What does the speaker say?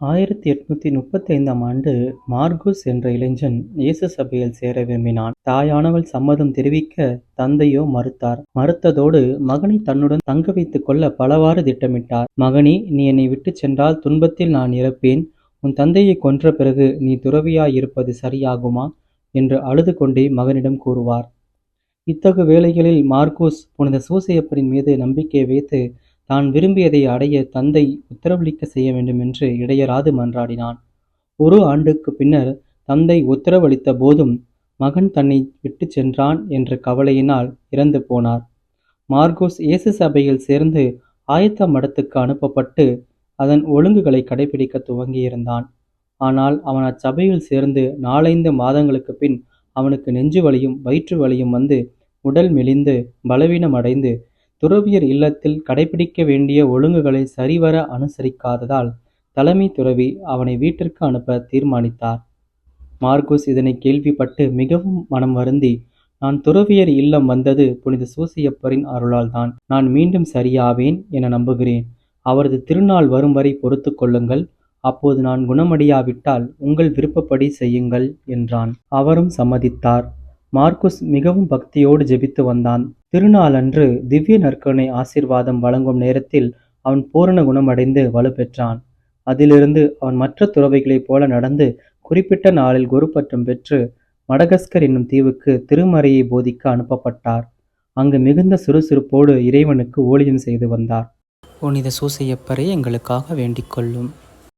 ஆயிரத்தி எட்நூத்தி முப்பத்தி ஐந்தாம் ஆண்டு மார்கூஸ் என்ற இளைஞன் இயேசு சபையில் சேர விரும்பினான். தாயானவள் சம்மதம் தெரிவிக்க தந்தையோ மறுத்தார். மறுத்ததோடு மகனை தன்னுடன் தங்க வைத்துக் கொள்ள பலவாறு திட்டமிட்டார். மகனே நீ என்னை விட்டுச் சென்றால் துன்பத்தில் நான் இறப்பேன். உன் தந்தையைக் கொன்ற பிறகு நீ துறவியாயிருப்பது சரியாகுமா? என்று அழுது கொண்டே மகனிடம் கூறுவார். இத்தகு வேளைகளில் மார்கூஸ் புனித சூசையப்பரின் மீது நம்பிக்கை வைத்து தான் விரும்பியதை அடைய தந்தை உத்தரவளிக்க செய்ய வேண்டும் என்று இடையராது மன்றாடினான். ஒரு ஆண்டுக்குப் பின்னர் தந்தை உத்தரவளித்த போதும் மகன் தன்னை விட்டு சென்றான் என்ற கவலையினால் இறந்து போனார். மார்கோஸ் இயேசு சபையில் சேர்ந்து ஆயத்த மடத்துக்கு அனுப்பப்பட்டு அதன் ஒழுங்குகளை கடைபிடிக்க துவங்கியிருந்தான். ஆனால் அவன் அச்சபையில் சேர்ந்து நாலைந்து மாதங்களுக்குப் பின் அவனுக்கு நெஞ்சு வலியும் வயிற்று வலியும் வந்து உடல் மெலிந்து பலவீனமடைந்து துறவியர் இல்லத்தில் கடைப்பிடிக்க வேண்டிய ஒழுங்குகளை சரிவர அனுசரிக்காததால் தலைமை துறவி அவனை வீட்டிற்கு அனுப்ப தீர்மானித்தார். மார்குஸ் இதனைக் கேள்விப்பட்டு மிகவும் மனம் வருந்தி நான் துறவியர் இல்லம் வந்தது புனித சூசையப்பரின் அருளால்தான். நான் மீண்டும் சரியாவேன் என நம்புகிறேன். அவரது திருநாள் வரும் வரை பொறுத்து கொள்ளுங்கள். அப்போது நான் குணமடையாவிட்டால் உங்கள் விருப்பப்படி செய்யுங்கள் என்றான். அவரும் சம்மதித்தார். மார்குஸ் மிகவும் பக்தியோடு ஜெபித்து வந்தான். திருநாளன்று திவ்ய நற்கருணை ஆசீர்வாதம் வழங்கும் நேரத்தில் அவன் பூரண குணமடைந்து வலுப்பெற்றான். அதிலிருந்து அவன் மற்ற துறவிகளைப் போல நடந்து குறிப்பிட்ட நாளில் குருப்பட்டம் பெற்று மடகஸ்கர் என்னும் தீவுக்கு திருமறையை போதிக்க அனுப்பப்பட்டார். அங்கு மிகுந்த சுறுசுறுப்போடு இறைவனுக்கு ஊழியம் செய்து வந்தார். புனித சூசையப்பரே எங்களுக்காக வேண்டிக் கொள்ளும்.